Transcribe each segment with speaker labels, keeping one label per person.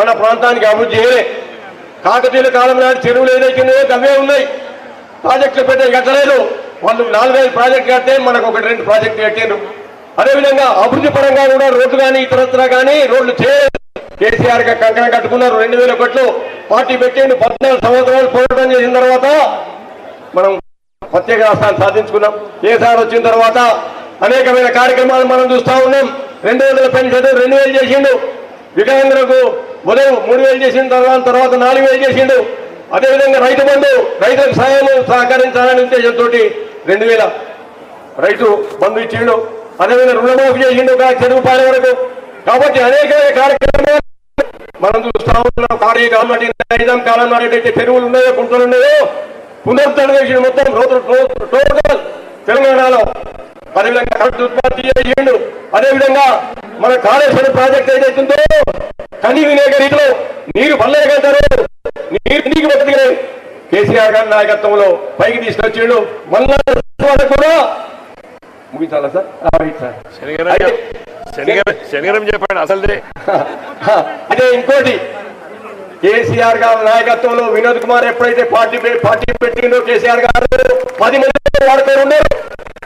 Speaker 1: మన ప్రాంతానికి అభివృద్ధి చేయలే. కాకతీయుల కాలం నాటి చెరువులు ఏదైతే ఉన్నాయో అవే ఉన్నాయి. ప్రాజెక్టులు పెట్టే కట్టలేదు వాళ్ళు నాలుగైదు ప్రాజెక్టులు కడితే మనకు ఒకటి రెండు ప్రాజెక్టులు కట్టారు అదేవిధంగా అభివృద్ధి పరంగా కూడా రోడ్లు కానీ ఇతరత్ర కానీ రోడ్లు చేయలేదు. కేసీఆర్గా కంకణం కట్టుకున్నారు రెండు వేల ఒకటిలో. పార్టీ పెట్టిండు పద్నాలుగు సంవత్సరాలు పోరాటం చేసిన తర్వాత మనం ప్రత్యేక రాష్ట్రాన్ని సాధించుకున్నాం. కేసీఆర్ వచ్చిన తర్వాత అనేకమైన కార్యక్రమాలు మనం చూస్తూ ఉన్నాం. రెండు వందల పెన్షన్ రెండు వేలు చేసిండు. వికలాంగులకు ఉదయం మూడు వేలు చేసిన తర్వాత తర్వాత నాలుగు వేలు చేసిండు. అదేవిధంగా రైతు బంధు రైతులకు సహాయం సహకరించాలనే ఉద్దేశంతో రెండు వేల రైతు బంధు ఇచ్చిండు. అదేవిధంగా రుణమాఫీ చేసిండు చెరువు పాల వరకు. కాబట్టి అనేక కార్యక్రమాలు మనం చూస్తా ఉన్నాం. కార్యక్రమం కాలం నాటి కాలం నాటి చెరువులు ఉన్నాయో కుంటలు ఉన్నాయో పునరుద్ధరణ చేసిన మొత్తం. టోటల్ తెలంగాణలో అదేవిధంగా కరెంట్ ఉత్పత్తి చేసిండు. అదేవిధంగా మన కాళేశ్వరం ప్రాజెక్ట్ ఏదైతుందో కని వినేక రీతిలో నీరు పల్లెకంటారు నీరు నీకు బతికిన కేసీఆర్ గారి నాయకత్వంలో పైకి తీసుకొచ్చిండు మళ్ళా కూడా. ముగించాలా సార్?
Speaker 2: శనిగరం చెప్పండి అసలుదే
Speaker 1: అదే ఇంకోటి కేసీఆర్ గారి నాయకత్వంలో వినోద్ కుమార్ ఎప్పుడైతే పార్టీ పార్టీ పెట్టిండో కేసీఆర్ గారు పది మంది వాడుకొని ఉన్నారు.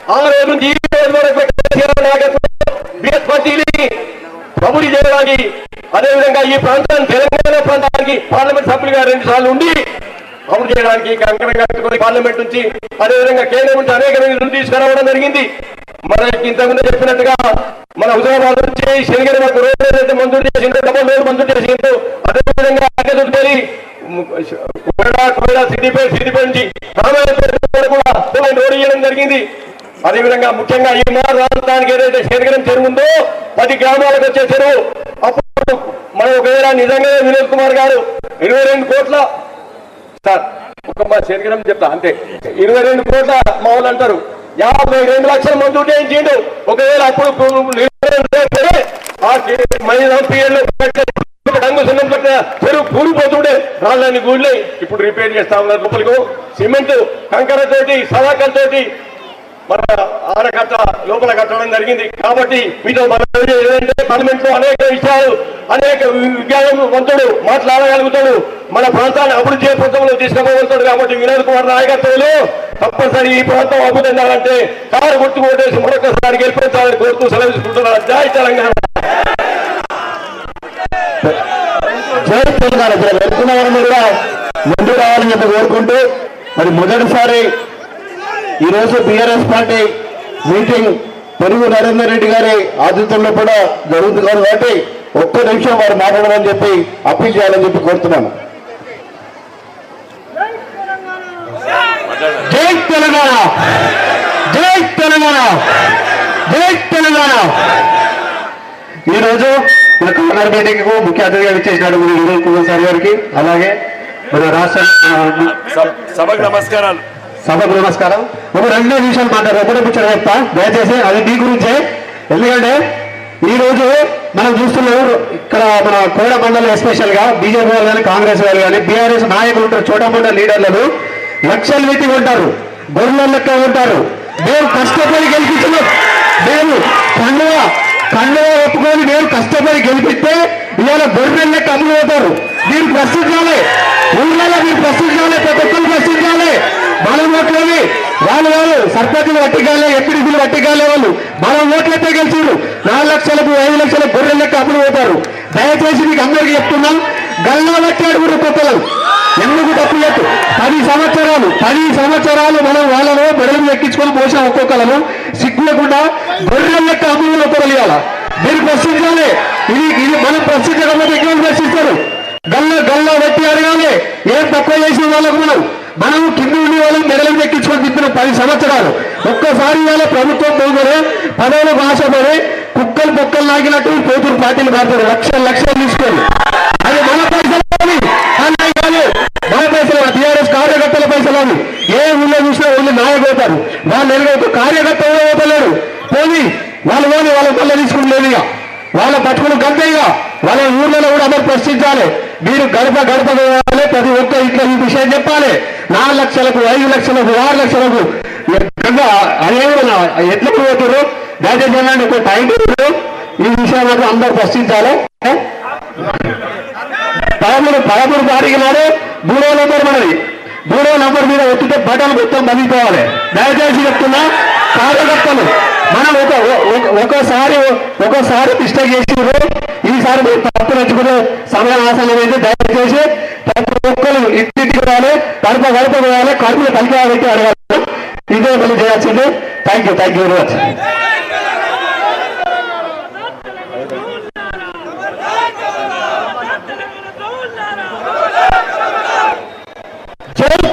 Speaker 1: ఆ రోజు ఈ రోజు వరకు కేసీఆర్ నాయకత్వంలో బిఎస్ పార్టీని చేయడానికి అదేవిధంగా ఈ ప్రాంతాన్ని తెలంగాణ ప్రాంతానికి పార్లమెంట్ సభ్యులుగా రెండు సార్లు ఉండి అమలు చేయడానికి కంకణం కట్టుకొని పార్లమెంట్ నుంచి అదేవిధంగా కేంద్రం నుంచి అనేక నిధులు తీసుకురావడం జరిగింది. మనకి ఇంతకుముందు చెప్పినట్టుగా మన హుజరాబాద్ నుంచి శనిగిరి వరకు రోడ్డు ఏదైతే మంజూరు చేసిందో డబల్ రోడ్ మంజూరు చేసిందో అదేవిధంగా అగ్గదుర్పల్లి కోయడా కోయడా సిద్దిపేట సిద్దిపేట నుంచి రామాయణ కూడా డబల్ రోడ్ ఇవ్వడం జరిగింది. అదేవిధంగా ముఖ్యంగా ఈ మారు రాజధానికి ఏదైతే శనిగిరం చెరువు ఉందో పది గ్రామాలకు వచ్చే చెరువు అప్పుడు మనం ఒకవేళ నిజంగానే వినోద్ కుమార్ గారు ఇరవై రెండు కోట్ల సార్ ఒక మా చెప్తా అంతే. ఇరవై రెండు కోట్ల మా వాళ్ళు అంటారు. యాభై రెండు లక్షల మంది చేయించిండు. ఒకవేళ అప్పుడు చెరువు కూలిపోతుండే. రాళ్ళని గూళ్ళే ఇప్పుడు రిపేర్ చేస్తా ఉన్నారు లోపలికి. సిమెంట్ కంకర తోటి సవాకల్ తోటి మన ఆనకట్ట లోపల కట్టడం జరిగింది కాబట్టి మీతో మనం ఏదంటే పార్లమెంట్లో అనేక విషయాలు అనేక విజ్ఞానవంతుడు మాట్లాడగలుగుతాడు మన ప్రాంతాన్ని అభివృద్ధి ప్రాంతంలో తీసుకుపోగలుగుతాడు కాబట్టి వినోద్ కుమార్ నాయకత్వంలో తప్పనిసరి ఈ ప్రాంతం అభివృద్ధి చెందాలంటే కారు గుర్తు కొట్టేసి మరొకసారి గెలిపించాలని కోరుతూ సెలవిస్తున్నారు జై తెలంగాణ
Speaker 3: జై తెలంగాణ కూడా ముందు రావాలని చెప్పి కోరుకుంటూ మరి మొదటిసారి ఈరోజు BRS party meeting Telugu Narender Reddy గారి ఆతిథ్యంలో కూడా జరుగుతుంది కాబట్టి ఒక్క నిమిషం వారు మాట్లాడమని చెప్పి అప్పీల్ చేయాలని చెప్పి కోరుతున్నాను. జై తెలంగాణ! జై తెలంగాణ! జై తెలంగాణ! ఈ రోజు మన కలెక్టర్ మీటింగ్కు ముఖ్య అతిథిగా ఇచ్చేసినటువంటి వినోద్ కుమార్ సార్ గారికి. అలాగే మన రాష్ట్ర
Speaker 2: సభ- సభకు నమస్కారాలు.
Speaker 3: సభకు నమస్కారం. ఒక రెండు నిమిషాలు మాట్లాడారు ఒకటే చెప్తా. దయచేసి అది మీ గురించే. ఎందుకంటే ఈరోజు మనం చూస్తున్నాం ఇక్కడ మన కోడ మండలం ఎస్పెషల్గా బీజేపీ వాళ్ళు కానీ కాంగ్రెస్ వాళ్ళు కానీ బీఆర్ఎస్ నాయకులు ఉంటారు చోటమండ లీడర్లను లక్షలు వెతికి ఉంటారు గొర్రెల లెక్క ఉంటారు మేము కష్టపడి గెలిపించిన. మేము కండువ కండువ ఒప్పుకొని మేము కష్టపడి గెలిపిస్తే ఇవాళ గొర్రెల లెక్క అవుతారు మీరు ప్రశ్నించాలి. ఊళ్ళలో మీరు ప్రశ్నించాలి. ప్రతి ఒక్కరు ప్రశ్నించాలి. మన ఓట్లని వాళ్ళు వాళ్ళు సర్పంచులు పట్టికాలే ఎంపీడీసీలు పట్టికాలే వాళ్ళు. మన ఓట్లయితే గెలిచారు నాలుగు లక్షలకు ఐదు లక్షల గొర్రెల లెక్క అప్పులు పోతారు. దయచేసి మీకు అందరికీ చెప్తున్నాం గల్లా వచ్చాడు కూడా కొత్తలు. ఎందుకు తప్పు చెప్పు? పది సంవత్సరాలు పది సంవత్సరాలు మనం వాళ్ళను బెడలు ఎక్కించుకొని పోసిన ఒక్కొక్కలను సిగ్గులకుండా గొర్రెల లెక్క అమ్ముడు ఒక్కగలిగాల మీరు ప్రశ్నించాలి. ఇది ఇది మనం ప్రశ్నించడం ఎక్కడ ప్రశ్నిస్తారు? గల్ల గల్ల పెట్టి అడగాలి. ఏం తక్కువ చేసిన వాళ్ళకు మనం? మనం కింద ఉండే వాళ్ళని మెడలకు ఎక్కించుకొని తిప్పిన పది సంవత్సరాలు. ఒక్కసారి వాళ్ళ ప్రభుత్వం పోగొడే పదవులకు ఆశపడి కుక్కలు పొక్కలు లాగినట్టు పోతురు పార్టీలు కాస్తారు లక్షలు లక్షలు తీసుకొని. అది మన పైసలు అవి. మన పైసలు టీఆర్ఎస్ కార్యకర్తల పైసలు అని ఏ ఊళ్ళో చూసినా ఊళ్ళో నాయకు పోతారు. వాళ్ళు ఎనగైతే కార్యకర్త కూడా పోతలేడు పోయి వాళ్ళు పోని వాళ్ళ పల్లె తీసుకుని లేదు ఇక వాళ్ళ పట్టుకుని గంతయ్యగా వాళ్ళ ఊర్లలో కూడా అందరు ప్రశ్నించాలి. మీరు గడప గడప పోవాలి ప్రతి ఒక్క ఇంట్లో ఈ విషయం చెప్పాలి. నాలుగు లక్షలకు ఐదు లక్షలకు ఆరు లక్షలకు. ఎక్కడ ఎట్లా పోతారు దయచేసి ఒక టైం ఈ విషయం మాత్రం అందరూ ప్రశ్నించాలి. పదమూడు పదమూడు తారీఖు నాడు మూడో నంబర్ మనది. మూడో నంబర్ మీద ఒత్తితే బటన్ మొత్తం బదిలిపోవాలి దయచేసి చెప్తున్నా కార్యకర్తలు మనం ఒక ఒక- ఒకసారి ఒకసారి మిస్టేక్ చేసినారు ఈసారి మీరు తప్పు నచ్చుకునే సమయం ఆసనం అయితే దయచేసి ప్రతి ఒక్కరు ఇంటింటికి రావాలి కడుపు కడుపు పోవాలి కడుపులో కలిపి అడగాలి. ఇదే మళ్ళీ చేయాల్సింది. Thank you thank you very much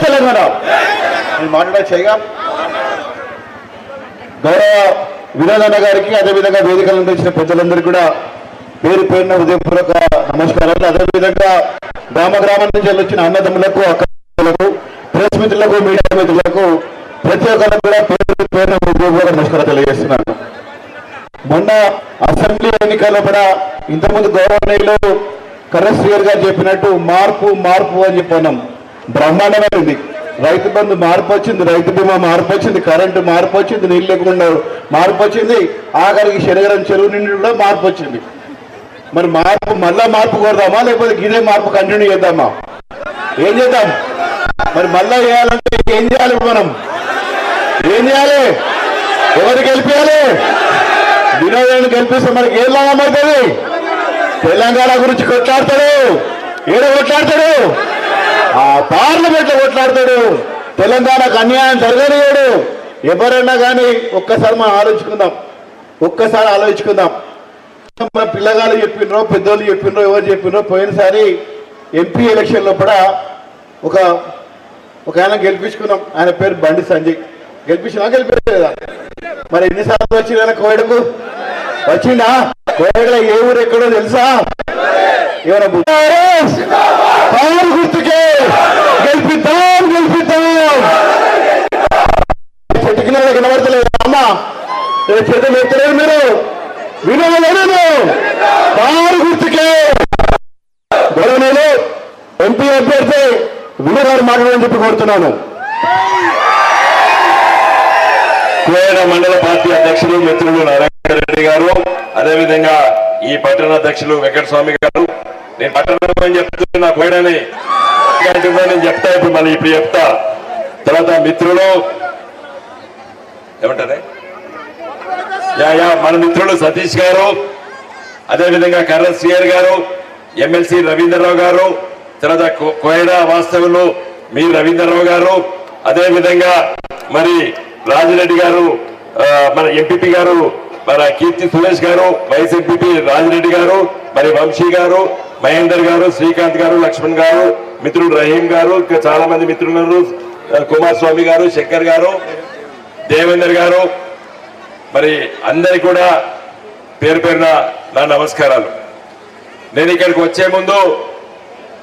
Speaker 4: Telangana. మాట్లాడే చేయగా గౌరవ వినోదన్న గారికి అదేవిధంగా వేదికలు అందించిన పెద్దలందరికీ కూడా పేరు పేరున ఉదయపూర్వక నమస్కారాలు. అదేవిధంగా గ్రామ గ్రామం నుంచి వచ్చిన అన్నదమ్ములకు అక్కలకు ప్రెస్ మిత్రులకు మీడియా మిత్రులకు ప్రతి ఒక్కరికి కూడా పేరు పేరున ఉదయపూర్వక నమస్కారం తెలియజేస్తున్నాను. మొన్న అసెంబ్లీ ఎన్నికల్లో కూడా ఇంతకుముందు గవర్నర్లు కర్రశ్రీయర్ గారు చెప్పినట్టు మార్పు మార్పు అని చెప్పన్నాం బ్రహ్మాండమైనది రైతు బంధు మార్పు వచ్చింది రైతు బీమా మార్పు వచ్చింది కరెంటు మార్పు వచ్చింది నీళ్ళు లేకుండా మార్పు వచ్చింది ఆఖరికి శనిగరం చెరువు నిండి కూడా మార్పు వచ్చింది. మరి మార్పు మళ్ళా మార్పు కొడదామా లేకపోతే ఇదే మార్పు కంటిన్యూ చేద్దామా? ఏం చేద్దాం? మరి మళ్ళా చేయాలంటే ఏం చేయాలి మనం? ఏం చేయాలి? ఎవరు గెలిపించాలి వినోదాన్ని గెలిపిస్తే మనకి ఏం లాభం అవుతుంది తెలంగాణ గురించి కొట్లాడతాడు. ఏదో కొట్లాడతాడు? ఆ పార్లమెంట్లో కొట్లాడతాడు. తెలంగాణకు అన్యాయం జరగనివాడు ఎవరైనా కానీ ఒక్కసారి మనం ఆలోచించుకుందాం. ఒక్కసారి ఆలోచించుకుందాం. మన పిల్లగాళ్ళు చెప్పినరో పెద్దోళ్ళు చెప్పినరో ఎవరు చెప్పినరో పోయినసారి ఎంపీ ఎలక్షన్ లోపల ఒక ఒక ఆయన గెలిపించుకున్నాం. ఆయన పేరు బండి సంజయ్. గెలిపించినా గెలిపించలేదా మరి ఎన్నిసార్లు వచ్చిందా కోయడకు? వచ్చిందా కోయడలో ఏ ఊరు ఎక్కడో తెలుసా? ఏమైనా గుర్తుకే. గెలిపిద్దాం గెలిపిద్దాం. చెట్టుకి కనబడతలేదు. అమ్మా చెట్టు మీరు? వినలేదు పవర్ గుర్తుకే. గొడవనేలు ఎంపీ అభ్యర్థి వినగారు మాట్లాడని చెప్పి కోరుతున్నాను.
Speaker 2: కోయడ మండల పార్టీ అధ్యక్షులు మిత్రులు నారాయణ రెడ్డి గారు అదేవిధంగా ఈ పట్టణ అధ్యక్షులు వెంకటస్వామి గారు. నేను పట్టణం అని చెప్తున్నా కోయడని నేను చెప్తా ఇప్పుడు మళ్ళీ ఇప్పుడు చెప్తా. తర్వాత మిత్రులు ఏమంటారే? యా మన మిత్రులు సతీష్ గారు అదేవిధంగా కర్ర గారు ఎమ్మెల్సీ రవీంద్రరావు గారు తర్వాత కోయడా కోయడ వాస్తవులు మీ రవీంద్రరావు గారు అదేవిధంగా మరి రాజిరెడ్డి గారు మన ఎంపీపీ గారు మన కీర్తి సురేష్ గారు వైస్ ఎంపీపీ రాజిరెడ్డి గారు మరి వంశీ గారు మహేందర్ గారు శ్రీకాంత్ గారు లక్ష్మణ్ గారు మిత్రుడు రహీం గారు చాలా మంది మిత్రులు కుమార్ స్వామి గారు శంకర్ గారు దేవేందర్ గారు మరి అందరి కూడా పేరు పేరున నా నమస్కారాలు. నేను ఇక్కడికి వచ్చే ముందు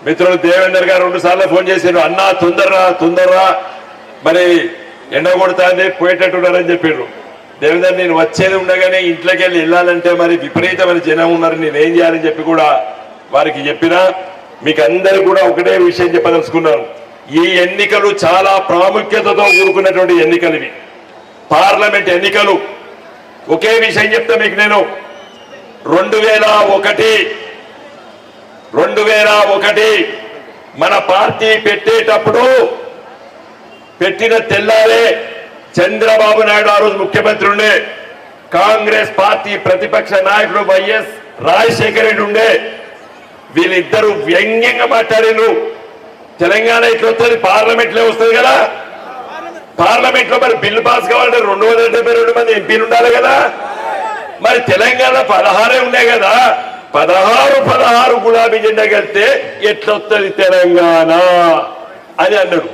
Speaker 2: మిత్రులు దేవేందర్ గారు రెండు సార్లు ఫోన్ చేశారు అన్నా తొందరరా తొందరరా మరి ఎండ కొడుతుంది పోయేటట్టున్నారని చెప్పారు దేవేందర్ నేను వచ్చేది ఉండగానే ఇంట్లోకి వెళ్ళి వెళ్ళాలంటే మరి విపరీతమైన జనం ఉన్నారు నేనేం చేయాలని చెప్పి కూడా వారికి చెప్పినా మీకు అందరు కూడా ఒకటే విషయం చెప్పదలుచుకున్నాను. ఈ ఎన్నికలు చాలా ప్రాముఖ్యతతో కూడుకున్నటువంటి ఎన్నికలు ఇవి. పార్లమెంట్ ఎన్నికలు ఒకే విషయం చెప్తా మీకు నేను. రెండు వేల ఒకటి. రెండు వేల ఒకటి. మన పార్టీ పెట్టేటప్పుడు పెట్టిన తెల్లారే చంద్రబాబు నాయుడు ఆ రోజు ముఖ్యమంత్రి ఉండే. కాంగ్రెస్ పార్టీ ప్రతిపక్ష నాయకుడు వైఎస్ రాజశేఖర రెడ్డి ఉండే. వీళ్ళిద్దరూ వ్యంగ్యంగా మాట్లాడారు తెలంగాణ ఇట్లా వస్తుంది పార్లమెంట్లో వస్తుంది కదా. పార్లమెంట్లో మరి బిల్లు పాస్ కావాలంటే రెండు వందల డెబ్బై రెండు మంది ఎంపీలు ఉండాలి కదా. మరి తెలంగాణ పదహారే ఉన్నాయి కదా. పదహారు పదహారు గులాబీ జెండా కడితే ఎట్లొస్తుంది తెలంగాణ అని అన్నాడు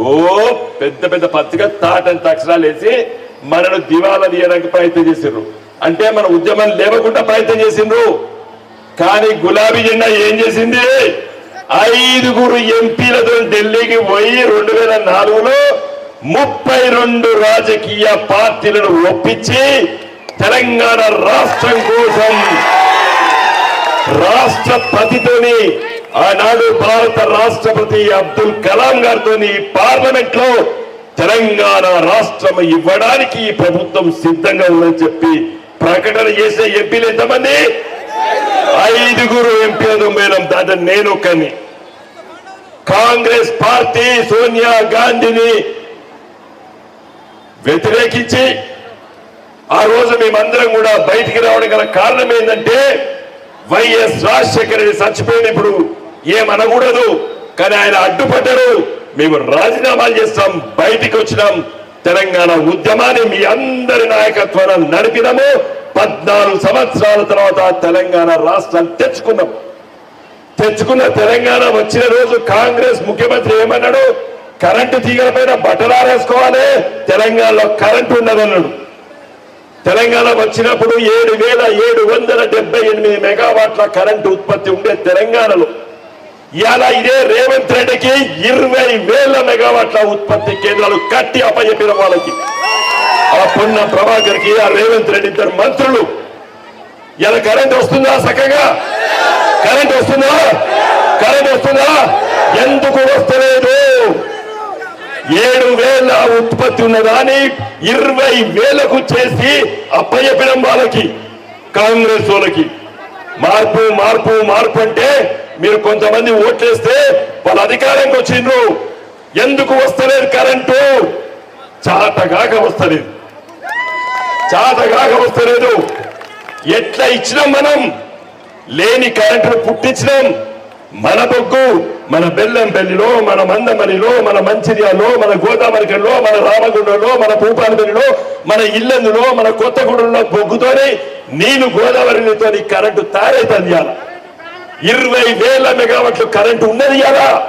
Speaker 2: ఓ పెద్ద పెద్ద పత్రిక తాటంత అక్షరాలు వేసి మనను దివాలా తీయడానికి ప్రయత్నం చేసిండ్రు. అంటే మన ఉద్యమం లేవకుండా ప్రయత్నం చేసిండ్రు. కానీ గులాబీ జెండా ఏం చేసింది? ఐదుగురు ఎంపీలతో ఢిల్లీకి పోయి రెండు వేల నాలుగులో ముప్పై రెండు రాజకీయ పార్టీలను ఒప్పించి తెలంగాణ రాష్ట్రం కోసం రాష్ట్రపతితోని ఆనాడు భారత రాష్ట్రపతి అబ్దుల్ కలాం గారితో పార్లమెంట్లో తెలంగాణ రాష్ట్రం ఇవ్వడానికి ఈ ప్రభుత్వం సిద్ధంగా ఉందని చెప్పి ప్రకటన చేసే ఎంపీలు ఎంతమంది? ఐదుగురు ఎంపీలను మేడం దాంట్లో నేను ఒక్కని కాంగ్రెస్ పార్టీ సోనియా గాంధీని వ్యతిరేకించి ఆ రోజు మేమందరం కూడా బయటికి రావడం గల కారణం ఏంటంటే వైఎస్ రాజశేఖర రెడ్డి చచ్చిపోయినప్పుడు ఏమనకూడదు. కానీ ఆయన అడ్డుపడ్డారు. మేము రాజీనామాలు చేస్తాం. బయటికి వచ్చినాం. తెలంగాణ ఉద్యమాన్ని మీ అందరి నాయకత్వాన నడిపినాము. పద్నాలుగు సంవత్సరాల తర్వాత తెలంగాణ రాష్ట్రాన్ని తెచ్చుకున్నాం. తెచ్చుకున్న తెలంగాణ వచ్చిన రోజు కాంగ్రెస్ ముఖ్యమంత్రి ఏమన్నాడు? కరెంటు తీగల పైన బట్టలారేసుకోవాలి తెలంగాణలో కరెంటు ఉన్నదన్నాడు తెలంగాణ వచ్చినప్పుడు ఏడు వేల ఏడు వందల డెబ్బై ఎనిమిది మెగావాట్ల కరెంటు ఉత్పత్తి ఉండే తెలంగాణలో. ఇవాళ ఇదే రేవంత్ రెడ్డికి ఇరవై వేల మెగావాట్ల ఉత్పత్తి కేంద్రాలు కట్టి అప్పచెప్పిన వాళ్ళకి. ఆ పొన్న ప్రభాకర్కి ఆ రేవంత్ రెడ్డి ఇద్దరు మంత్రులు. ఇలా కరెంట్ వస్తుందా చక్కగా? కరెంట్ వస్తుందా? కరెంట్ వస్తుందా? ఎందుకు వస్తలేదు? ఏడు వేల ఉత్పత్తి ఉన్నదాని ఇరవై వేలకు చేసి అప్పయ్యపినం వాళ్ళకి కాంగ్రెస్ వాళ్ళకి. మార్పు మార్పు మార్పు అంటే మీరు కొంతమంది ఓట్లేస్తే వాళ్ళ అధికారంకి వచ్చిండ్రు. ఎందుకు వస్తలేదు కరెంటు? చాతగాక వస్తలేదు. చాతగాక వస్తలేదు. ఎట్లా ఇచ్చినాం మనం? లేని కరెంటును పుట్టించినాం. మన బొగ్గు మన బెల్లంపల్లిలో మన మందమరిలో మన మంచిర్యాలలో మన గోదావరికల్లో మన రామగుండంలో మన భూపాలపల్లిలో మన ఇల్లెందులో మన కొత్తగూడెంలో బొగ్గుతోనే నీళ్ళు గోదావరితో కరెంటు తయారైతుంది ఇవాళ ఇరవై వేల మెగావాట్లు కరెంటు ఉన్నది ఇవాళ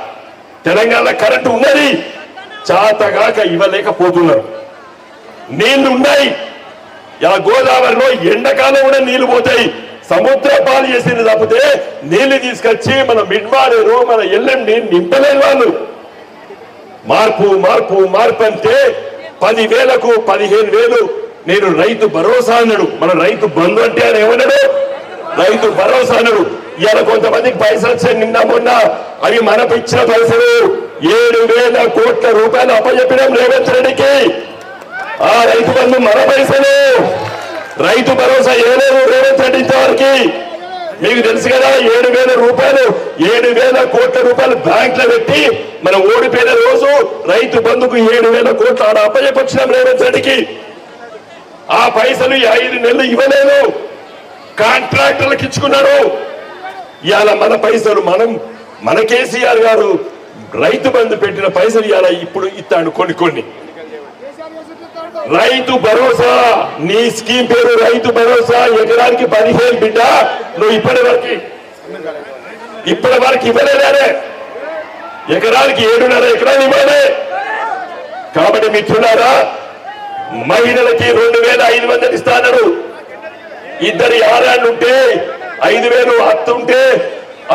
Speaker 2: తెలంగాణ కరెంటు ఉన్నది. చాతగాక ఇవ్వలేకపోతున్నారు. నీళ్ళు ఉన్నాయి ఇలా గోదావరిలో ఎండాకాలం కూడా నీళ్ళు పోతాయి. సముద్ర పాలు చేసింది తప్పితే నీళ్ళు తీసుకొచ్చి మన మిడ్వాడేరు మన ఎల్లండి నింపలేని వాళ్ళు. మార్పు మార్పు మార్పు అంటే పదివేలకు పదిహేను వేలు. నేను రైతు భరోసా అన్నాడు. మన రైతు బంధు అంటే ఆయన ఏమన్నాడు? రైతు భరోసా అన్నాడు. ఇవాళ కొంతమందికి పైసలు వచ్చాయి నిన్న మొన్న. అవి మనకు ఇచ్చిన పైసలు. ఏడు వేల కోట్ల రూపాయలు అప్పచెప్పడం రేవంత్ రెడ్డికి. ఆ రైతు బంధు మన పైసలు. రైతు భరోసా ఏలేరు రేవంత్ రెడ్డి ఇంతవరకు మీకు తెలుసు కదా ఏడు వేల రూపాయలు ఏడు వేల కోట్ల రూపాయలు బ్యాంక్లో పెట్టి మనం ఓడిపోయిన రోజు రైతు బంధుకు ఏడు వేల కోట్ల ఆడ అప్పచెప్పొచ్చినాం రేవంత్ రెడ్డికి ఆ పైసలు ఐదు నెలలు ఇవ్వలేదు. కాంట్రాక్టర్లకు ఇచ్చుకున్నారు ఇవాళ మన పైసలు మనం మన కేసీఆర్ గారు రైతు బంధు పెట్టిన పైసలు ఇవాళ ఇప్పుడు ఇస్తాడు కొన్ని కొన్ని. రైతు భరోసా నీ స్కీమ్ పేరు రైతు భరోసా ఎకరానికి పదిహేను బిడ్డ నువ్వు ఇప్పటి వరకు ఇప్పటి వరకు ఇవ్వలేదానే ఎకరానికి ఏడున్నర ఎకరాలు ఇవ్వలే. కాబట్టి మిత్రులారా మహిళలకి రెండు వేల ఐదు వందలు ఇస్తానరు. ఇద్దరు యారాళ్ళు ఉంటే ఐదు వేలు అత్త ఉంటే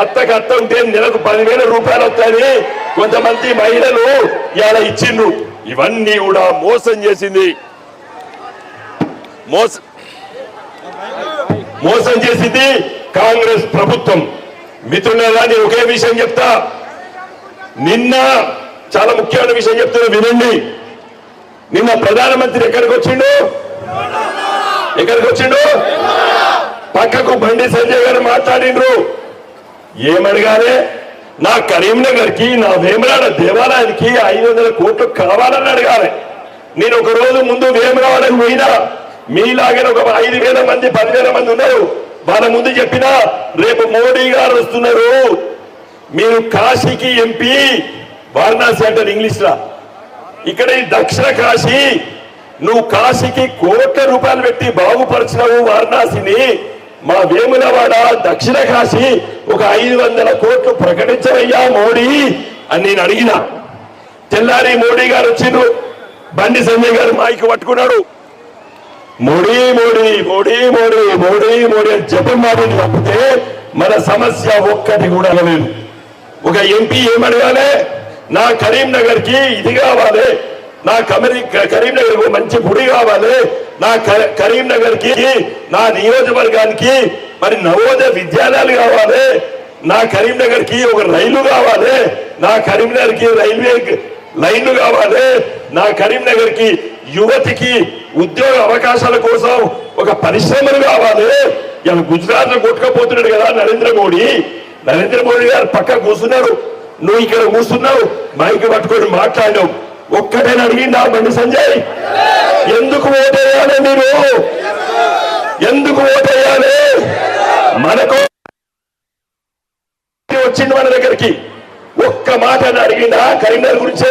Speaker 2: అత్తకు అత్త ఉంటే నెలకు పదివేల రూపాయలు వస్తాయని కొంతమంది మహిళలు ఇలా ఇచ్చిండ్రు. ఇవన్నీ కూడా మోసం చేసింది. మోస మోసం చేసింది కాంగ్రెస్ ప్రభుత్వం. మిత్రులారా నేను ఒకే విషయం చెప్తా. నిన్న చాలా ముఖ్యమైన విషయం చెప్తున్నా వినండి. నిన్న ప్రధానమంత్రి ఎక్కడికి వచ్చిండు? ఎక్కడికి వచ్చిండు? పక్కకు బండి సంజయ్ గారు మాట్లాడిండ్రు. ఏమడగానే నా కరీంనగర్కి నా వేమరాడ దేవాలయానికి ఐదు వందల కోట్లు కావాలని అడగాలి. నేను ఒక రోజు ముందు వేమరాడకి పోయినా మీలాగే ఒక ఐదు వేల మంది పదివేల మంది ఉన్నారు. వాళ్ళ ముందు చెప్పినా రేపు మోడీ గారు వస్తున్నారు. మీరు కాశీకి ఎంపీ వారణాసి అంటారు ఇంగ్లీష్ లా ఇక్కడ ఈ దక్షిణ కాశీ నువ్వు కాశీకి కోట్ల రూపాయలు పెట్టి బాగుపరిచినావు వారణాసిని. మా వేములవాడ దక్షిణ కాశీ ఒక ఐదు వందల కోట్లు ప్రకటించవయ్యా మోడీ అని నేను అడిగిన. తెల్లారి మోడీ గారు వచ్చిండ్రు. బండి సంజయ్ గారు మైక్ పట్టుకున్నాడు. మోడీ మోడీ మోడీ మోడీ మోడీ మోడీ అని జపం మాటలు తప్పితే మన సమస్య ఒక్కటి కూడా లేదు. ఒక ఎంపీ ఏమడగానే నా కరీంనగర్కి ఇది కావాలి. నా కమరి కరీంనగర్ మంచి గుడి కావాలి. నా కరీంనగర్కి నా నియోజకవర్గానికి మరి నవోదయ విద్యాలయాలు కావాలి నా కరీంనగర్కి ఒక రైలు కావాలి నా కరీంనగర్కి రైల్వే లైన్లు కావాలి నా కరీంనగర్కి యువతికి ఉద్యోగ అవకాశాల కోసం ఒక పరిశ్రమలు కావాలి. ఇలా గుజరాత్లో కొట్టుకపోతున్నాడు కదా నరేంద్ర మోడీ. నరేంద్ర మోడీ గారు పక్క కూర్చున్నారు. నువ్వు ఇక్కడ కూర్చున్నావు మైకి పట్టుకొని మాట్లాడావు ఒక్కటే అడిగిందా బండి సంజయ్? ఎందుకు ఓటేయాలి మీరు? ఎందుకు ఓటేయాలి? మనకు వచ్చింది మన దగ్గరికి. ఒక్క మాట అడిగిందా? కరీంనగర్ గురించే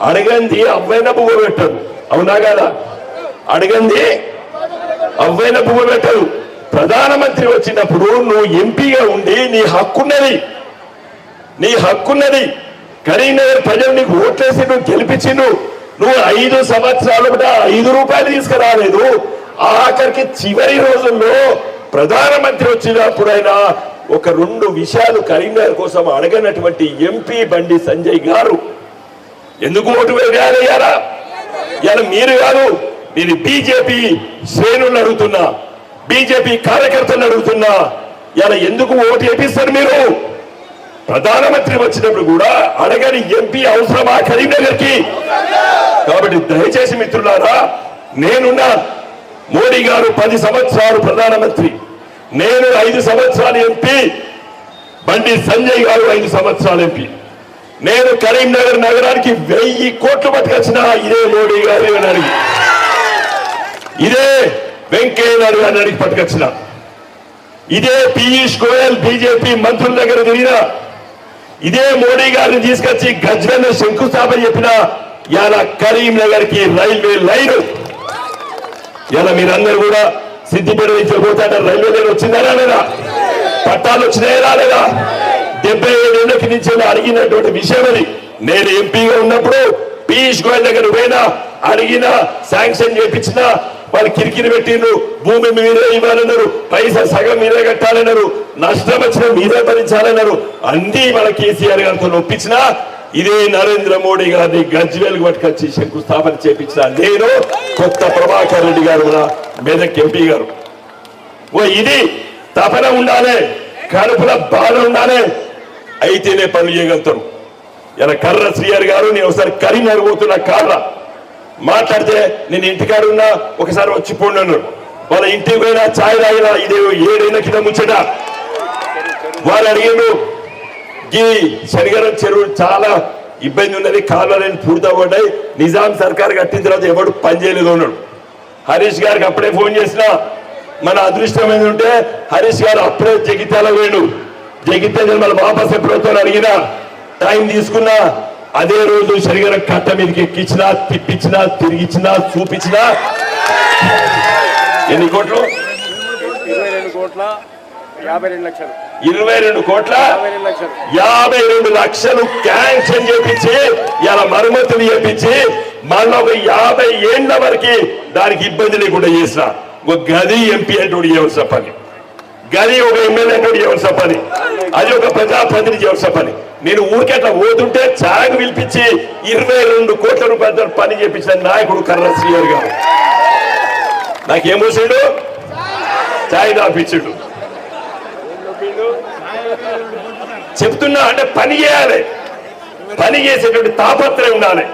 Speaker 2: అడగంది అవ్వైన పువ్వు పెట్టరు అవునా కదా? అడగంది అవ్వైన పువ్వు పెట్టరు ప్రధానమంత్రి వచ్చినప్పుడు నువ్వు ఎంపీగా ఉండి నీ హక్కున్నది. నీ హక్కున్నది. కరీంనగర్ ప్రజలు నీకు ఓట్లేసి నువ్వు గెలిపించిండు. నువ్వు ఐదు సంవత్సరాలు కూడా ఐదు రూపాయలు తీసుకురాలేదు. ఆఖరికి చివరి రోజుల్లో ప్రధానమంత్రి వచ్చినప్పుడైనా ఒక రెండు విషయాలు కరీంనగర్ కోసం అడగనటువంటి ఎంపీ బండి సంజయ్ గారు. ఎందుకు ఓటు వేయాలయ్యారా ఇలా మీరు కాదు నేను బీజేపీ శ్రేణులను అడుగుతున్నా బీజేపీ కార్యకర్తలను అడుగుతున్నా. ఇలా ఎందుకు ఓటు వేపిస్తారు మీరు? ప్రధానమంత్రి వచ్చినప్పుడు కూడా అడగని ఎంపీ అవసరమా కరీంనగర్కి కాబట్టి దయచేసి మిత్రులారా నేనున్నా మోడీ గారు పది సంవత్సరాలు ప్రధానమంత్రి. నేను ఐదు సంవత్సరాలు ఎంపీ. బండి సంజయ్ గారు ఐదు సంవత్సరాలు ఎంపీ. నేను కరీంనగర్ నగరానికి వెయ్యి కోట్లు పట్టుకొచ్చిన ఇదే మోడీ గారు అని అడిగి. ఇదే వెంకయ్య నాయుడు గారిని నడికి పట్టుకొచ్చిన. ఇదే పీయూష్ గోయల్ బీజేపీ మంత్రుల దగ్గర తిరిగిన ఇదే మోడీ గారిని తీసుకొచ్చి గజ్వేంద్ర శంకుస్థాపన చెప్పిన ఇలా కరీంనగర్కి రైల్వే లైన్. ఇలా మీరందరూ కూడా సిద్దిపేట నుంచి పోతాడ రైల్వే లైన్ వచ్చిందా లేదా పట్టాలు వచ్చినాయా రాలేదా? డెబ్బై ఏడేళ్ళకి నుంచి అడిగినటువంటి విషయం అది. నేను ఎంపీగా ఉన్నప్పుడు పీయూష్ గోయల్ దగ్గర పోయినా అడిగినా శాంక్షన్ చేయించినా వాళ్ళు కిరికిరి పెట్టిండ్రు. భూమి మీరే ఇవ్వాలన్నారు. పైసా సగం మీరే కట్టాలన్నారు. నష్టం వచ్చిన మీరే భరించాలన్నారు. అన్ని మన కేసీఆర్ గారితో ఒప్పించిన ఇదే నరేంద్ర మోడీ గారిని గజ్వేల్ పట్టుకొచ్చి శంకుస్థాపన చేపించిన నేను కొత్త ప్రభాకర్ రెడ్డి గారు కూడా మెదక్ ఎంపీ గారు. ఓ ఇది తపన ఉండాలి కడుపుల బాధ ఉండాలి అయితేనే పనులు చేయగలుగుతారు. ఇలా కర్ర శ్రీయర్ గారు నేను ఒకసారి కరీంనగర్ పోతున్న కార్ల మాట్లాడితే నేను ఇంటికాడ ఉన్నా ఒకసారి వచ్చి పోండి వాళ్ళ ఇంటికి పోయినా ఛాయ్ తాగినా ఇదే ఏడైనా కింద ముచ్చట. వాళ్ళు అడిగిండు ఈ శనిగరం చెరువు చాలా ఇబ్బంది ఉన్నది కాలువలని పూర్తి పడ్డాయి నిజాం సర్కార్ కట్టిన తర్వాత ఎవడు పని చేయలేదు అన్నాడు. హరీష్ గారికి అప్పుడే ఫోన్ చేసిన మన అదృష్టం ఏంటంటే హరీష్ గారు అప్పుడే జగిత్యాల వేడు జగిత్యాల మళ్ళీ వాపస్ ఎప్పుడవుతాను అడిగినా టైం తీసుకున్నా అదే రోజు శనిగర కట్ట మీదకి ఎక్కించినా తిప్పించినా తిరిగిచ్చినా చూపించినా. ఎన్ని కోట్లు?
Speaker 5: ఇరవై రెండు కోట్ల యాభై రెండు లక్షలు.
Speaker 2: ఇరవై రెండు కోట్ల
Speaker 5: యాభై రెండు లక్షలు.
Speaker 2: యాభై రెండు లక్షలు క్యాన్సల్ చేపించి ఇలా మరమ్మతులు చేపించి మళ్ళీ ఒక యాభై ఏళ్ళ వరకు దానికి ఇబ్బంది లేకుండా చేసిన ఒక గది ఎంపీ అంటూ చేయవలసిన పని గది ఒక ఎమ్మెల్యే అంటూ చేయవలసిన పని అది ఒక ప్రజాప్రతినిధి చేయవలసిన పని నేను ఊరికే అట్లా పోతుంటే చాగు పిలిపించి ఇరవై రెండు కోట్ల రూపాయలతో పని చేపించిన నాయకుడు కర్ర శ్రీయర్ గారు. నాకేమోసాడు చాయ్ తాపించాడు. చెప్తున్నా అంటే పని చేయాలి. పని చేసేటువంటి తాపత్రయం ఉండాలి.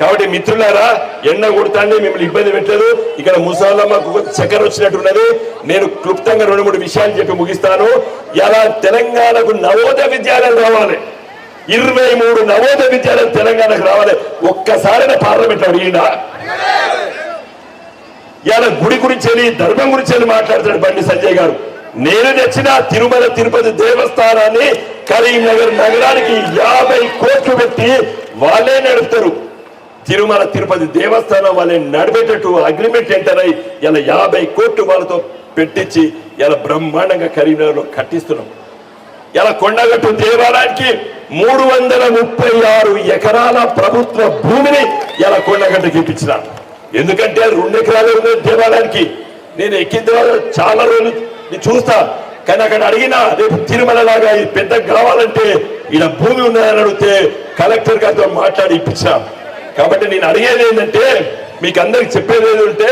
Speaker 2: కాబట్టి మిత్రులారా ఎండ కొడుతాండి మిమ్మల్ని ఇబ్బంది పెట్టలేదు. ఇక్కడ ముసాలమ్మకు చక్కెర వచ్చినట్టున్నది. నేను క్లుప్తంగా రెండు మూడు విషయాలు చెప్పి ముగిస్తాను. ఎలా తెలంగాణకు నవోదయ విద్యాలయాలు రావాలి? ఇరవై మూడు నవోదయ విద్యాలయాలు తెలంగాణకు రావాలి. ఒక్కసారి పార్లమెంట్ అడిగిందా ఇలా గుడి గురించి వెళ్ళి ధర్మం గురించి వెళ్ళి మాట్లాడుతాడు బండి సంజయ్ గారు. నేను తెచ్చిన తిరుమల తిరుపతి దేవస్థానాన్ని కరీంనగర్ నగరానికి యాభై కోట్లు పెట్టి వాళ్ళే నడుపుతారు. తిరుమల తిరుపతి దేవస్థానం వాళ్ళని నడిపేటట్టు అగ్రిమెంట్ ఎంటర్ అయ్యి ఇలా యాభై కోట్లు వాళ్ళతో పెట్టించి ఇలా బ్రహ్మాండంగా కరీంనగర్లో కట్టిస్తున్నాం. ఇలా కొండగట్టు దేవాలయానికి మూడు వందల ముప్పై ఆరు ఎకరాల ప్రభుత్వ భూమిని ఇలా కొండగట్టుకి ఇప్పించిన ఎందుకంటే రెండు ఎకరాలు ఉన్న దేవాలయానికి నేను ఎక్కిన తర్వాత చాలా రోజులు నేను చూస్తా కానీ అక్కడ అడిగినా రేపు తిరుమల లాగా పెద్ద కావాలంటే ఇలా భూమి ఉన్నదని అడిగితే కలెక్టర్ గారితో మాట్లాడి ఇప్పించాను. కాబట్టి నేను అడిగేది ఏంటంటే మీకు అందరికి చెప్పేది ఏంటంటే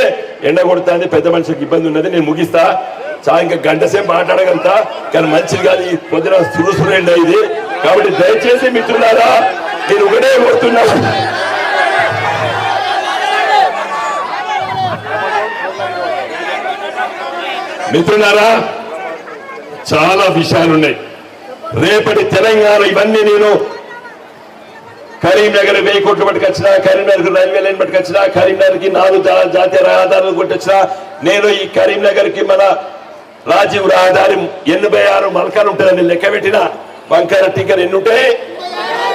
Speaker 2: ఎండ కొడుతుంది పెద్ద మనిషికి ఇబ్బంది ఉన్నది నేను ముగిస్తా. చాలా ఇంకా గంట సేపు మాట్లాడగలుగుతా. కానీ మంచిది కాదు ఈ పొద్దున సురుసురేండి ఇది. కాబట్టి దయచేసి మిత్రులారా నేను ఒకటే కోరుతున్నాను మిత్రులారా చాలా విషయాలు ఉన్నాయి రేపటి తెలంగాణ ఇవన్నీ నేను కరీంనగర్ వెయ్యి కోట్లు పట్టుకొచ్చినా కరీంనగర్ రైల్వే లైన్ పట్టుకొచ్చినా కరీంనగర్కి నాలుగు జాతీయ రహదారులు కొట్టొచ్చినా నేను ఈ కరీంనగర్కి మన రాజీవ్ రహదారి ఎనభై ఆరు మలకాలు ఉంటుందని లెక్క పెట్టిన వంకర టికెట్ ఎన్ని ఉంటాయి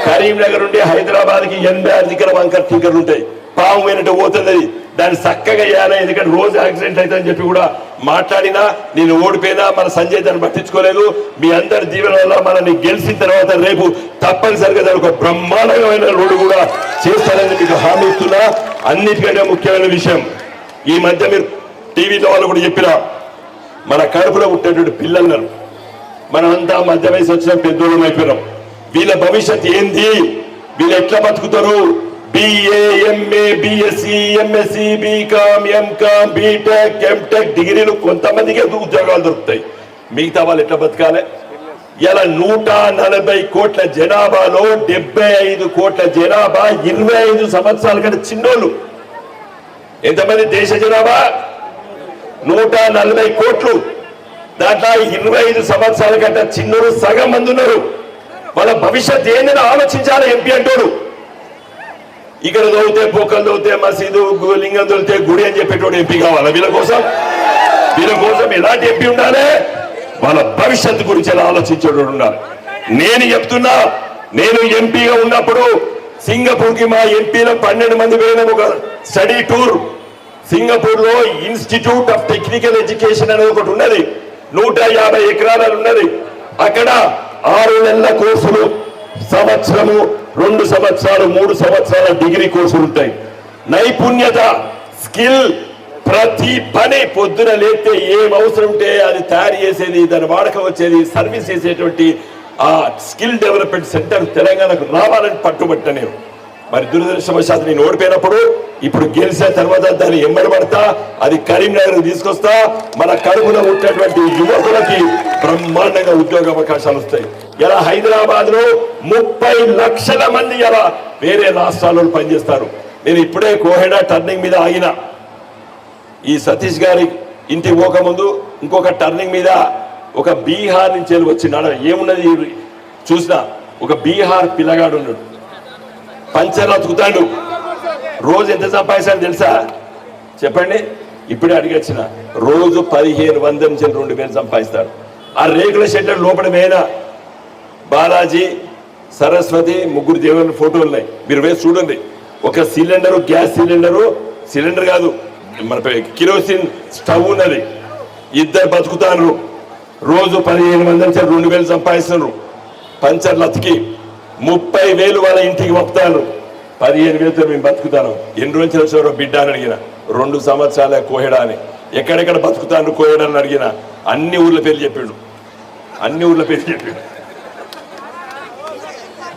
Speaker 2: కరీంనగర్ నుండి హైదరాబాద్కి ఎనభై ఆరు దగ్గర వంకర టికెట్లు ఉంటాయి. పాము పోయినట్టు పోతుంది దాన్ని చక్కగా చేయాలి? ఎందుకంటే రోజు యాక్సిడెంట్ అవుతుందని చెప్పి కూడా మాట్లాడినా నేను ఓడిపోయినా మన సంజయ్ దాన్ని పట్టించుకోలేదు. మీ అందరి జీవనంలో వల్ల మనల్ని గెలిచిన తర్వాత రేపు తప్పనిసరిగా దాని ఒక బ్రహ్మాండమైన రోడ్డు కూడా చేస్తానని మీకు హామీ ఇస్తున్నా. అన్నిటికంటే ముఖ్యమైన విషయం ఈ మధ్య మీరు టీవీలో వాళ్ళు కూడా చెప్పిన మన కడుపులో పుట్టేటువంటి పిల్లలను మనమంతా మధ్య వయసు వచ్చిన పెద్దోళ్ళం అయిపోయినాం. వీళ్ళ భవిష్యత్ ఏంది? వీళ్ళు ఎట్లా బతుకుతారు? BA MA BSc MSc BCom MCom BTech MTech డిగ్రీలు కొంతమందికి ఉద్యోగాలు దొరుకుతాయి? మిగతా వాళ్ళు ఎట్లా బతకాలి? ఇలా నూట నలభై కోట్ల జనాభాలో డెబ్బై ఐదు కోట్ల జనాభా ఇరవై ఐదు సంవత్సరాల కంటే చిన్నోళ్ళు. ఎంతమంది దేశ జనాభా? నూట నలభై కోట్లు. దాంట్లో ఇరవై ఐదు సంవత్సరాల కంటే చిన్నోళ్ళు సగం మంది ఉన్నారు. వాళ్ళ భవిష్యత్ ఏందని ఆలోచించాలి ఎంపీ అంటాడు ఇక్కడ దొరికితే పోకలు దొరికితే మసీదు లింగం దొరికితే గుడి అని చెప్పేటోడు ఎంపీ కావాలి? వీళ్ళ కోసం? వీళ్ళ కోసం ఎలాంటి ఎంపీ ఉండాలి? వాళ్ళ భవిష్యత్తు గురించి ఎలా ఆలోచించేటోడు ఉండాలి. నేను చెప్తున్నా నేను ఎంపీగా ఉన్నప్పుడు సింగపూర్కి మా ఎంపీలో పన్నెండు మంది పోయిన ఒక స్టడీ టూర్. సింగపూర్లో ఇన్స్టిట్యూట్ ఆఫ్ టెక్నికల్ ఎడ్యుకేషన్ అనేది ఒకటి ఉన్నది. నూట యాభై ఎకరాలు ఉన్నది. అక్కడ ఆరు నెలల కోర్సులు సంవత్సరము రెండు సంవత్సరాలు మూడు సంవత్సరాల డిగ్రీ కోర్సులు ఉంటాయి. నైపుణ్యత స్కిల్ ప్రతి పని పొద్దున లేస్తే ఏం అవసరం ఉంటే అది తయారు చేసేది దాని వాడకం వచ్చేది సర్వీస్ చేసేటువంటి ఆ స్కిల్ డెవలప్మెంట్ సెంటర్ తెలంగాణకు రావాలని పట్టుబట్ట నేను. మరి దురదృష్టవశాత్తు నేను ఓడిపోయినప్పుడు ఇప్పుడు గెలిచిన తర్వాత దాన్ని ఎమ్మడి పడతా అది కరీంనగర్ తీసుకొస్తా మన కడుపులో ఉన్నటువంటి యువకులకి బ్రహ్మాండంగా ఉద్యోగ అవకాశాలు వస్తాయి. ఇలా హైదరాబాద్లో ముప్పై లక్షల మంది ఇలా వేరే రాష్ట్రాల్లో పనిచేస్తారు. నేను ఇప్పుడే కోహెడా టర్నింగ్ మీద ఆగిన. ఈ సతీష్ గారి ఇంటికి పోకముందు ఇంకొక టర్నింగ్ మీద ఒక బీహార్ నుంచి వెళ్ళి వచ్చినాడు ఏమున్నది? చూసిన ఒక బీహార్ పిల్లగాడు ఉన్నాడు. పంచర్లో అతుకుతాడు. రోజు ఎంత సంపాదిస్తాను తెలుసా? చెప్పండి. ఇప్పుడే అడిగచ్చిన రోజు పదిహేను వందల నుంచి రెండు వేలు సంపాదిస్తాడు. ఆ రేకుల షెడ్డర్ లోపల మేన? బాలాజీ సరస్వతి ముగ్గురు దేవుని ఫోటోలు ఉన్నాయి. మీరు వేసి చూడండి. ఒక సిలిండరు గ్యాస్ సిలిండరు సిలిండర్ కాదు. మన కిరోసిన్ స్టవ్ ఉన్నది. ఇద్దరు బతుకుతారు రోజు పదిహేను మంది నుంచి రెండు వేలు సంపాదిస్తున్నారు. పంచర్లు అతికి. ముప్పై వేలు వాళ్ళ ఇంటికి పంపుతాను. పదిహేను వేలతో మేము బతుకుతాను. ఎన్ని రోజులు వచ్చారో బిడ్డ అని అడిగిన. రెండు సంవత్సరాల కోహెడా అని. ఎక్కడెక్కడ బతుకుతాను కోహెడా అని అడిగిన. అన్ని ఊర్ల పేర్లు చెప్పిండు. అన్ని ఊర్ల పేర్లు చెప్పిండు.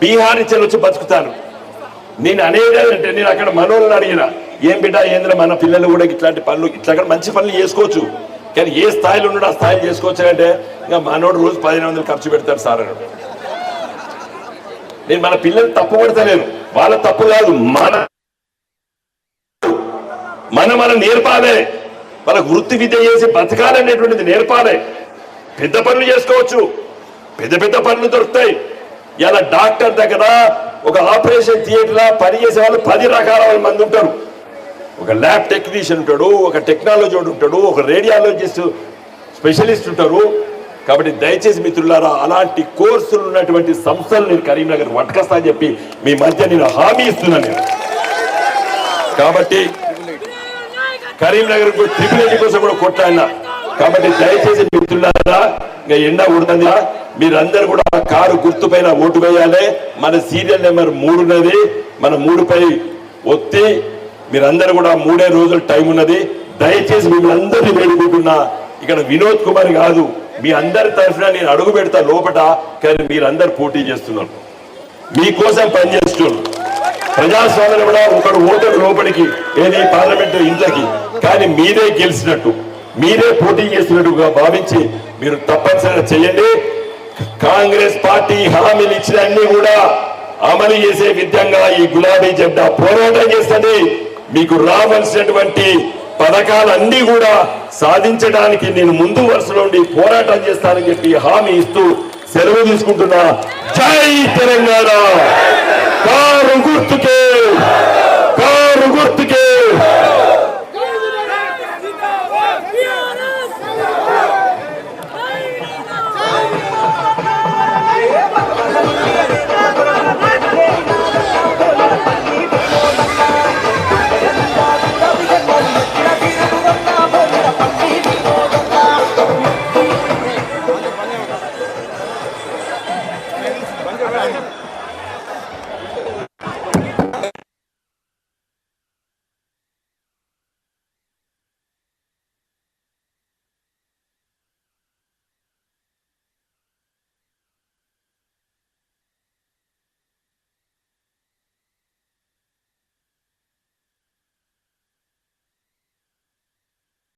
Speaker 2: బీహార్ నుంచి వచ్చి బతుకుతాను. నేను అనేది అంటే నేను అక్కడ మనోళ్ళని అడిగిన. ఏం బిడ్డ ఏంద్ర మన పిల్లలు కూడా ఇట్లాంటి పనులు ఇట్లా అక్కడ మంచి పనులు చేసుకోవచ్చు. కానీ ఏ స్థాయిలో ఉన్నాడు ఆ స్థాయిలో చేసుకోవచ్చు అంటే ఇంకా మనోడు రోజు పదిహేను వందలు ఖర్చు పెడతాడు సార్ అన్నాడు నేను మన పిల్లలు తప్పు పడతలేను వాళ్ళ తప్పు కాదు మన మన మనం నేర్పాలే. వాళ్ళకు వృత్తి విద్య చేసి బతకాలనేటువంటిది నేర్పాలే. పెద్ద పనులు చేసుకోవచ్చు. పెద్ద పెద్ద పనులు దొరుకుతాయి. ఇలా డాక్టర్ దగ్గర ఒక ఆపరేషన్ థియేటర్ పని చేసే వాళ్ళు పది రకాల మంది ఉంటారు. ఒక ల్యాబ్ టెక్నీషియన్ ఉంటాడు ఒక టెక్నాలజీ ఉంటాడు ఒక రేడియాలజిస్ట్ స్పెషలిస్ట్ ఉంటారు. కాబట్టి దయచేసి మిత్రులారా అలాంటి కోర్సులు ఉన్నటువంటి సంస్థలు నేను కరీంనగర్ పట్టుకొస్తా అని చెప్పి మీ మధ్య నేను హామీ ఇస్తున్నాను నేను. కాబట్టి కరీంనగర్ ట్రిపుల్ కోసం కూడా కొట్టాయన కాబట్టి దయచేసి మిత్రులారా ఇంకా ఎండ ఉడుతుందా మీరందరూ కూడా కారు గుర్తుపైన ఓటు వేయాలి. మన సీరియల్ నెంబర్ మూడు ఉన్నది. మన మూడుపై ఒత్తి మీరందరూ కూడా మూడే రోజులు టైం ఉన్నది. దయచేసి మిమ్మల్ని అందరినీ వేడుకుంటున్నా. ఇక్కడ వినోద్ కుమార్ కాదు మీ అందరి తరఫున నేను అడుగు పెడతా లోపట కానీ మీరందరు పోటీ చేస్తున్నారు. మీకోసం పనిచేస్తున్నారు ప్రజాస్వామ్యం కూడా ఒకడు ఓటరు లోపలికి ఏది పార్లమెంట్ ఇంట్లోకి కానీ మీరే గెలిచినట్టు మీరే పోటీ చేసినట్టుగా భావించి మీరు తప్పనిసరిగా చేయండి. కాంగ్రెస్ పార్టీ హామీలు ఇచ్చిన అన్ని కూడా అమలు చేసే విధంగా ఈ గులాబీ జెండా పోరాటం చేస్తుంది. మీకు రావాల్సినటువంటి పథకాలన్నీ కూడా సాధించడానికి నేను ముందు వరుసలో ఉండి పోరాటం చేస్తానని చెప్పి హామీ ఇస్తూ సెలవు తీసుకుంటున్నా. జై తెలంగాణ! కారు గుర్తుకే!